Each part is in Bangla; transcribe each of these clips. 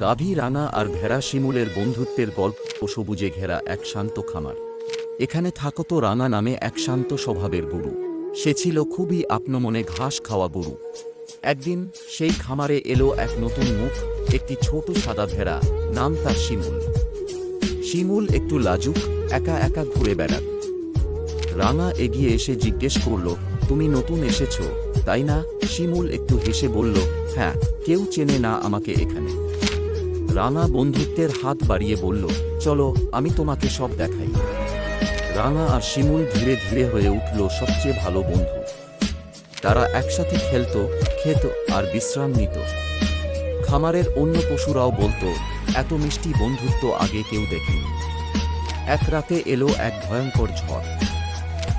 গাভী রানা আর ভেড়া শিমুলের বন্ধুত্বের গল্প সবুজে ঘেরা এক শান্ত খামার। এখানে থাকতো রানা নামে এক শান্ত স্বভাবের গরু। সে ছিল খুবই আপনমনে ঘাস খাওয়া গরু। একদিন সেই খামারে এলো এক নতুন মুখ, একটি ছোট সাদা ভেড়া, নাম তার শিমুল। শিমুল একটু লাজুক, একা একা ঘুরে বেড়াত রাঙা এগিয়ে এসে জিজ্ঞেস করল, তুমি নতুন এসেছ? তাই না? শিমুল একটু হেসে বলল হ্যাঁ কেউ চেনে না আমাকে এখানে। রাঙা বন্ধুত্বের হাত বাড়িয়ে বলল, চলো, আমি তোমাকে সব দেখাই। রাঙা আর শিমুল ধীরে ধীরে হয়ে উঠল সবচেয়ে ভালো বন্ধু। তারা একসাথে খেলত, খেত আর বিশ্রাম নিত। খামারের অন্য পশুরাও বলতো, এত মিষ্টি বন্ধুত্ব আগে কেউ দেখেনি। এক রাতে এলো এক ভয়ঙ্কর ঝড়।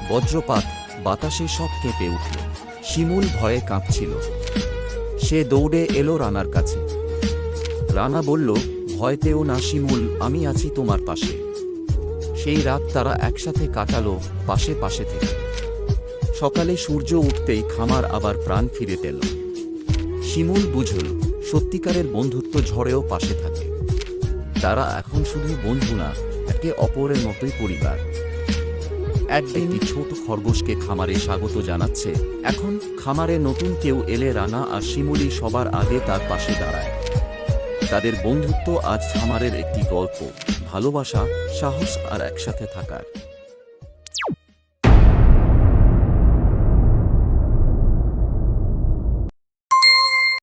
বজ্রপাত, বাতাসে সব কেঁপে উঠল। শিমুল ভয়ে কাঁপছিল। সে দৌড়ে এলো রানার কাছে। রানা বলল ভয়তেও না শিমুল আমি আছি তোমার পাশে। সেই রাত তারা একসাথে কাটালো পাশে পাশে থেকে। সকালে সূর্য উঠতেই খামার আবার প্রাণ ফিরে পেল। শিমুল বুঝল সত্যিকারের বন্ধুত্ব ঝড়েও পাশে থাকে। তারা এখন শুধু বন্ধু না একে অপরের মতোই পরিবার। একদিন ছোট খরগোশকে খামারে স্বাগত জানাচ্ছে। এখন খামারে নতুন কেউ এলে রানা আর শিমুলি সবার আগে তার পাশে দাঁড়ায়। তাদের বন্ধুত্ব আজ থামারের একটি গল্প ভালোবাসা সাহস আর একসাথে থাকার।